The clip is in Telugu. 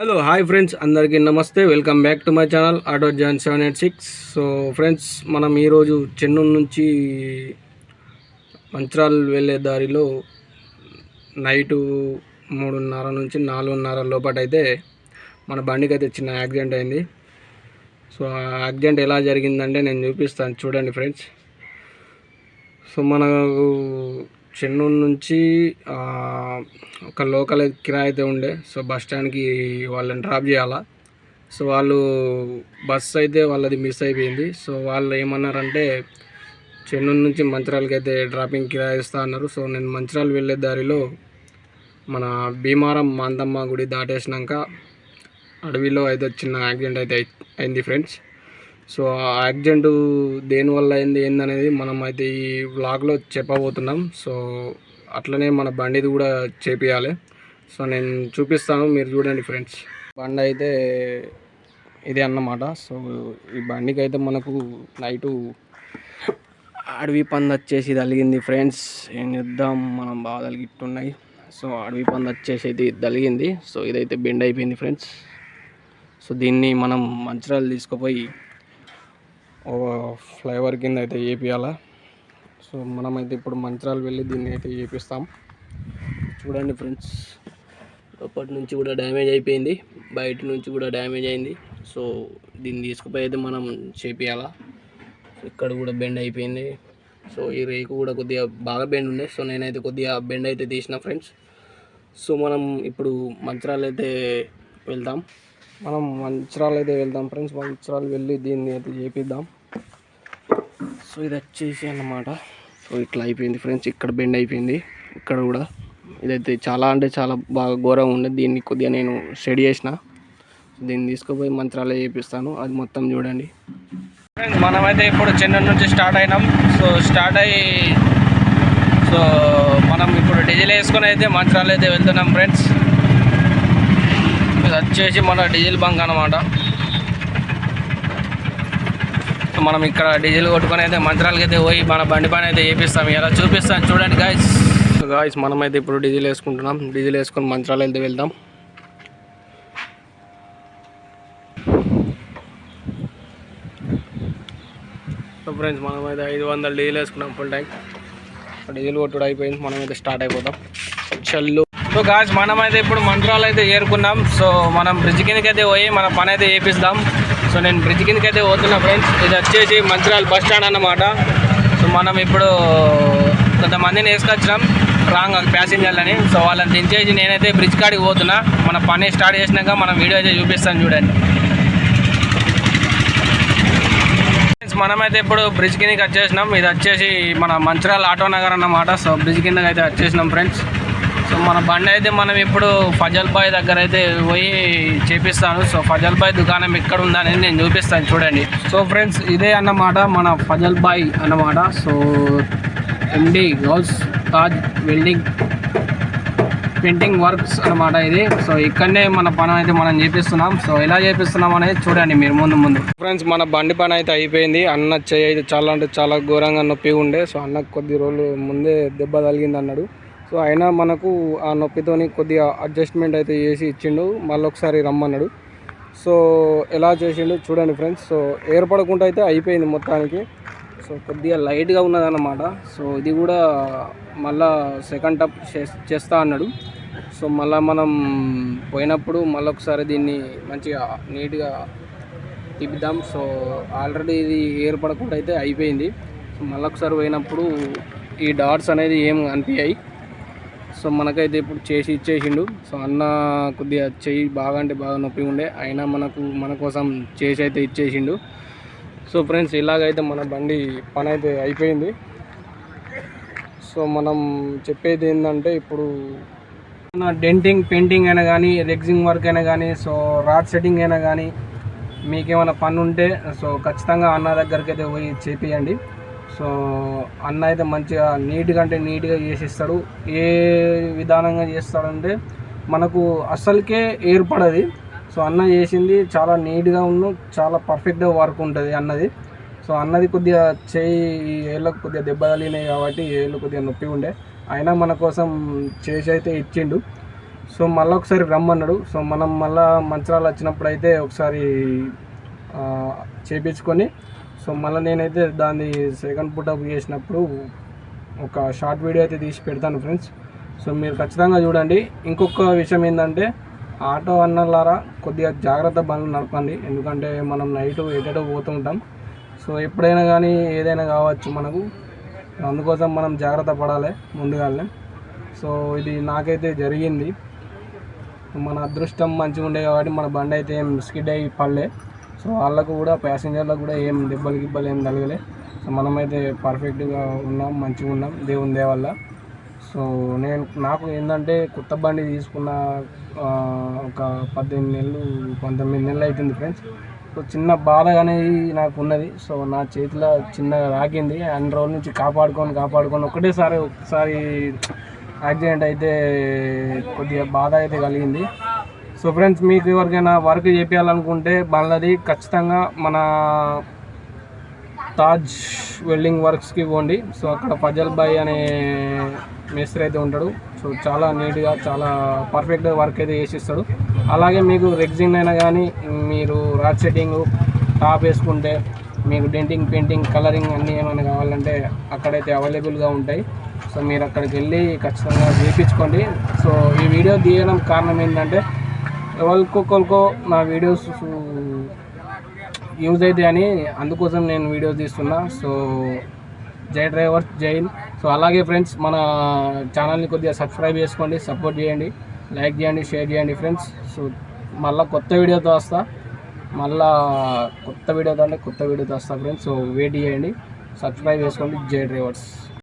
హలో హాయ్ ఫ్రెండ్స్ అందరికీ నమస్తే. Welcome back to my channel auto John seven eight six so friends మనం ఈరోజు చెన్నూరు నుంచి మంచిరాల్ వెళ్ళే దారిలో నైటు మూడున్నర నుంచి నాలుగున్నర లోపటైతే మన బండికి అయితే చిన్న యాక్సిడెంట్ అయింది. సో ఆ యాక్సిడెంట్ ఎలా జరిగిందంటే నేను చూపిస్తాను. చూడండి ఫ్రెండ్స్ సో మనకు చెన్నూరు నుంచి ఒక లోకల్ కిరాయి అయితే ఉండే. సో బస్ స్టాండ్కి వాళ్ళని డ్రాప్ చేయాలా? సో వాళ్ళు బస్ అయితే వాళ్ళది మిస్ అయిపోయింది. సో వాళ్ళు ఏమన్నారంటే చెన్నూరు నుంచి మంచిర్యాలకి అయితే డ్రాపింగ్ కిరాయి ఇస్తా అన్నారు. సో నేను మంచిర్యాల వెళ్ళే దారిలో మన భీమారం మాంతమ్మ గుడి దాటేసినాక అడవిలో అయితే చిన్న యాక్సిడెంట్ అయితే అయింది ఫ్రెండ్స్. సో ఆ యాక్సిడెంట్ దేనివల్ల అయింది ఏందనేది మనం అయితే ఈ వ్లాగ్లో చెప్పబోతున్నాం. సో అట్లనే మన బండిది కూడా చేపియాలి. సో నేను చూపిస్తాను మీరు చూడండి ఫ్రెండ్స్. బండి అయితే ఇదే అన్నమాట. సో ఈ బండికి అయితే మనకు నైటు అడవి పంది వచ్చేసి తలిగింది ఫ్రెండ్స్. ఏం చేద్దాం మనం బాగా తలిగిట్టున్నాయి సో అడవి పంది వచ్చేసి అయితే తలిగింది సో ఇదైతే బెండ్ అయిపోయింది ఫ్రెండ్స్. సో దీన్ని మనం మంచిరాలు తీసుకుపోయి ఫ్లైఓవర్ కింద అయితే వేపియాలా సో మనమైతే ఇప్పుడు మంచిర్యాల వెళ్ళి దీన్ని అయితే వేపిస్తాం చూడండి ఫ్రెండ్స్ లోపటి నుంచి కూడా డ్యామేజ్ అయిపోయింది బయట నుంచి కూడా డ్యామేజ్ అయింది. సో దీన్ని తీసుకుపోయి అయితే మనం చేపియాలా. ఇక్కడ కూడా బెండ్ అయిపోయింది. సో ఈ రేకు కూడా కొద్దిగా బాగా బెండ్ ఉండే. సో నేనైతే కొద్దిగా బెండ్ అయితే తీసిన ఫ్రెండ్స్. సో మనం ఇప్పుడు మంచిరాలు అయితే వెళ్దాం. మనం మంచిరాలు అయితే వెళ్దాం ఫ్రెండ్స్. మంచిరాలు వెళ్ళి దీన్ని అయితే చేపిద్దాం. సో ఇది వచ్చేసి అన్నమాట. సో ఇట్లా అయిపోయింది ఫ్రెండ్స్. ఇక్కడ బెండ్ అయిపోయింది. ఇక్కడ కూడా ఇదైతే చాలా అంటే చాలా బాగా ఘోరంగా ఉండేది దీన్ని కొద్దిగా నేను స్టడీ చేసిన. దీన్ని తీసుకుపోయి మంత్రాలే చేపిస్తాను. అది మొత్తం చూడండి. మనమైతే ఇప్పుడు చెన్నై నుంచి స్టార్ట్ అయినాం. సో స్టార్ట్ అయ్యి సో మనం ఇప్పుడు డీజిల్ వేసుకొని అయితే మంత్రాలు అయితే వెళ్తున్నాం ఫ్రెండ్స్. ఇది వచ్చేసి మన డీజిల్ బంక్ అనమాట సో మనం ఇక్కడ డీజిల్ కొట్టుకొని అయితే మంత్రాలకి అయితే పోయి మన బండి పని అయితే వేపిస్తాం ఇలా చూపిస్తాం చూడండి గాయస్ గాయస్ మనమైతే ఇప్పుడు డీజిల్ వేసుకుంటున్నాం. డీజిల్ వేసుకొని మంత్రాలు వెళ్తే వెళ్దాం. సో ఫ్రెండ్స్ మనమైతే ఐదు వందల డీజిల్ వేసుకున్నాం ఫుల్ ట్యాంక్ డీజిల్ కొట్టుడు అయిపోయింది. మనమైతే స్టార్ట్ అయిపోతాం చల్లు. సో గాయస్ మనమైతే ఇప్పుడు మంత్రాలు అయితే ఏరుకున్నాం. సో మనం బ్రిడ్జ్ కిందకి అయితే పోయి మన పని అయితే వేపిస్తాం సో నేను బ్రిడ్జ్ కిందకి అయితే పోతున్నా ఫ్రెండ్స్. ఇది వచ్చేసి మంచిర్యాల బస్ స్టాండ్ అన్నమాట. సో మనం ఇప్పుడు కొంతమందిని వేసుకొచ్చినాం. రాంగ్ ప్యాసింజర్లని. సో వాళ్ళని దించేసి నేనైతే బ్రిడ్జ్ కాడికి పోతున్నా. మన పని స్టార్ట్ చేసినాక మనం వీడియో అయితే చూపిస్తాను చూడండి. ఫ్రెండ్స్ మనమైతే ఇప్పుడు బ్రిడ్జ్ కిందకి వచ్చేసినాం. ఇది వచ్చేసి మన మంచిర్యాల ఆటో నగర్ అన్నమాట. సో బ్రిడ్జ్ కిందకి అయితే వచ్చేసినాం ఫ్రెండ్స్ సో మన బండి అయితే మనం ఇప్పుడు ఫజల్ బాయ్ దగ్గర అయితే పోయి చేపిస్తాను. సో ఫజల్ బాయ్ దుకాణం ఎక్కడ ఉందనేది నేను చూపిస్తాను చూడండి. సో ఫ్రెండ్స్ ఇదే అన్నమాట మన ఫజల్ బాయ్ అన్నమాట. So MD Ghouse Taj welding painting works అన్నమాట ఇది. సో ఇక్కడనే మన పని అయితే మనం చేపిస్తున్నాం. సో ఎలా చేపిస్తున్నాం అనేది చూడండి మీరు ముందు ముందు. ఫ్రెండ్స్ మన బండి పని అయితే అయిపోయింది. అన్న చేయి అయితే చాలా అంటే చాలా ఘోరంగా నొప్పి ఉండే. సో అన్న కొద్ది రోజులు ముందే దెబ్బ తగిలింది అన్నాడు. సో అయినా మనకు ఆ నొప్పితోని కొద్దిగా అడ్జస్ట్మెంట్ అయితే చేసి ఇచ్చిండు. మళ్ళీ ఒకసారి రమ్మన్నాడు. సో ఎలా చేసిండు చూడండి ఫ్రెండ్స్ సో ఏర్పడకుండా అయితే అయిపోయింది మొత్తానికి. సో కొద్దిగా లైట్గా ఉన్నదన్నమాట. సో ఇది కూడా మళ్ళా సెకండ్ టప్ చేస్తా అన్నాడు. సో మళ్ళీ మనం పోయినప్పుడు మళ్ళీ ఒకసారి దీన్ని మంచిగా నీట్గా తిప్పుదాం. సో ఆల్రెడీ ఇది ఏర్పడకుండా అయితే అయిపోయింది. సో మళ్ళీ ఒకసారి పోయినప్పుడు ఈ డాట్స్ అనేది ఏం అనిపించాయి సో మనకైతే ఇప్పుడు చేసి ఇచ్చేసిండు. సో అన్న కొద్దిగా చెయ్యి బాగా అంటే బాగా నొప్పి ఉండే. అయినా మనకు మన కోసం చేసి అయితే ఇచ్చేసిండు. సో ఫ్రెండ్స్ ఇలాగైతే మన బండి పని అయితే అయిపోయింది. సో మనం చెప్పేది ఏంటంటే ఇప్పుడు మన డెంటింగ్ పెయింటింగ్ అయినా కానీ రెగ్జింగ్ వర్క్ అయినా కానీ సో రాడ్ సెట్టింగ్ అయినా కానీ మీకేమైనా పని ఉంటే సో ఖచ్చితంగా అన్న దగ్గరికి అయితే పోయి చేపియండి. సో అన్న అయితే మంచిగా నీట్గా అంటే నీట్గా చేసిస్తాడు. ఏ విధానంగా చేస్తాడంటే మనకు అసలుకే ఏర్పడది. సో అన్న చేసింది చాలా నీట్గా ఉన్న చాలా పర్ఫెక్ట్గా వర్క్ ఉంటుంది అన్నది. సో అన్నది కొద్దిగా చేయి ఈ ఏళ్ళకు కొద్దిగా దెబ్బ తగిలినాయి కాబట్టి ఏళ్ళు కొద్దిగా నొప్పి ఉండే. అయినా మన కోసం చేసి అయితే ఇచ్చిండు. సో మళ్ళీ ఒకసారి రమ్మన్నాడు. సో మనం మళ్ళీ మంచిరాలు వచ్చినప్పుడు అయితే ఒకసారి చేపించుకొని సో మళ్ళీ నేనైతే దాన్ని సెకండ్ పుటప్ చేసినప్పుడు ఒక షార్ట్ వీడియో అయితే తీసి పెడతాను ఫ్రెండ్స్ సో మీరు ఖచ్చితంగా చూడండి. ఇంకొక విషయం ఏంటంటే ఆటో అన్నలారా కొద్దిగా జాగ్రత్త బండ్లు నడపండి. ఎందుకంటే మనం నైట్ ఎటో పోతుంటాం. సో ఎప్పుడైనా కానీ ఏదైనా కావచ్చు మనకు. అందుకోసం మనం జాగ్రత్త పడాలి ముందుగానే. సో ఇది నాకైతే జరిగింది. మన అదృష్టం మంచిగా ఉండే కాబట్టి మన బండి అయితే స్కిడ్ అయ్యి పడలే. సో వాళ్ళకు కూడా ప్యాసింజర్లకు కూడా ఏం దెబ్బలు గిబ్బలు ఏం తగలలే. సో మనమైతే పర్ఫెక్ట్గా ఉన్నాం మంచిగా ఉన్నాం దేవుని దేవల్ల సో నేను నాకు ఏంటంటే కొత్త బండి తీసుకున్న ఒక పద్దెనిమిది నెలలు పంతొమ్మిది నెలలు అవుతుంది ఫ్రెండ్స్. సో చిన్న బాధ అనేది నాకు ఉన్నది. సో నా చేతిలో చిన్నగా రాకింది అన్ని రోజుల నుంచి కాపాడుకొని కాపాడుకొని ఒకటేసారి ఒకసారి యాక్సిడెంట్ అయితే కొద్దిగా బాధ అయితే కలిగింది. సో ఫ్రెండ్స్ మీకు ఎవరికైనా వర్క్ చేపించాలనుకుంటే బండ్లది ఖచ్చితంగా మన తాజ్ వెల్డింగ్ వర్క్స్కి పోండి. సో అక్కడ ఫజల్ బాయ్ అనే మేస్త్రి అయితే ఉంటాడు. సో చాలా నీట్గా చాలా పర్ఫెక్ట్గా వర్క్ అయితే చేసిస్తాడు. అలాగే మీకు రెగ్జిన్ అయినా కానీ మీరు రాడ్ సెట్టింగ్ టాప్ వేసుకుంటే మీకు డెంటింగ్ పెయింటింగ్ కలరింగ్ అన్నీ ఏమైనా కావాలంటే అక్కడైతే అవైలబుల్గా ఉంటాయి. సో మీరు అక్కడికి వెళ్ళి ఖచ్చితంగా చేయించుకోండి సో ఈ వీడియో తీయడం కారణం ఏంటంటే ఎవరికొకరికో నా వీడియోస్ యూజ్ అవుతాయి అని అందుకోసం నేను వీడియోస్ తీస్తున్నా. సో జై డ్రైవర్ జైన్ సో అలాగే ఫ్రెండ్స్ మన ఛానల్ని కొద్దిగా సబ్స్క్రైబ్ చేసుకోండి సపోర్ట్ చేయండి లైక్ చేయండి షేర్ చేయండి ఫ్రెండ్స్ సో మళ్ళీ కొత్త వీడియోతో వస్తా. మళ్ళా కొత్త వీడియోతో అంటే కొత్త వీడియోతో వస్తా ఫ్రెండ్స్ సో వెయిట్ చేయండి. సబ్స్క్రైబ్ చేసుకోండి జై డ్రైవర్స్.